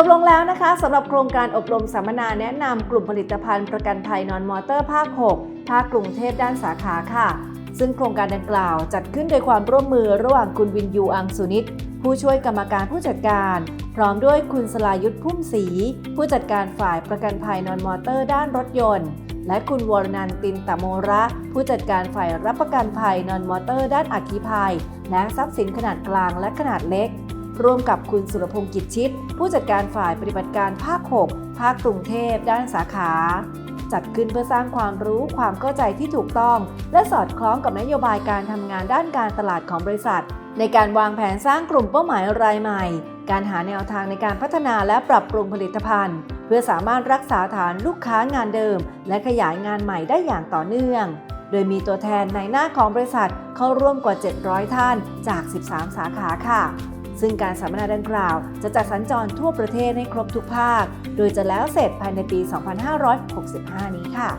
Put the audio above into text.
จบลงแล้วนะคะสำหรับโครงการอบรมสัมมนาแนะนำกลุ่มผลิตภัณฑ์ประกันภัยนอนมอเตอร์ภาค 6 ภาคกรุงเทพด้านสาขาค่ะ ซึ่งโครงการดังกล่าวจัดขึ้นโดยความร่วมมือระหว่างคุณวินยูอังสุนิตผู้ช่วยกรรมการผู้จัดการ พร้อมด้วยคุณสลายุทธพุ่มศรีผู้จัดการฝ่ายประกันภัยนอนมอเตอร์ด้านรถยนต์ และคุณวรนันตินตะโมระ ผู้จัดการฝ่ายรับประกันภัยนอนมอเตอร์ด้านอัคคีภัย และทรัพย์สินขนาดกลางและขนาดเล็ก ร่วมกับคุณสุรพงศ์กิจชิต ผู้จัดการฝ่ายปฏิบัติการภาค 6 ภาคกรุงเทพด้านสาขา จัดขึ้นเพื่อสร้างความรู้ความเข้าใจที่ถูกต้อง และสอดคล้องกับนโยบายการทำงานด้านการตลาดของบริษัท ในการวางแผนสร้างกลุ่มเป้าหมายรายใหม่ การหาแนวทางในการพัฒนาและปรับปรุงผลิตภัณฑ์ เพื่อสามารถรักษาฐานลูกค้างานเดิม และขยายงานใหม่ได้อย่างต่อเนื่องโดยมีตัวแทนในหน้าของบริษัทเข้าร่วมกว่า 700 ท่านจาก 13 สาขาค่ะ ซึ่งการสัมมนาดังกล่าว จะจัดสัญจรทั่วประเทศให้ครบทุกภาค โดยจะแล้วเสร็จภายในปี 2565 นี้ค่ะ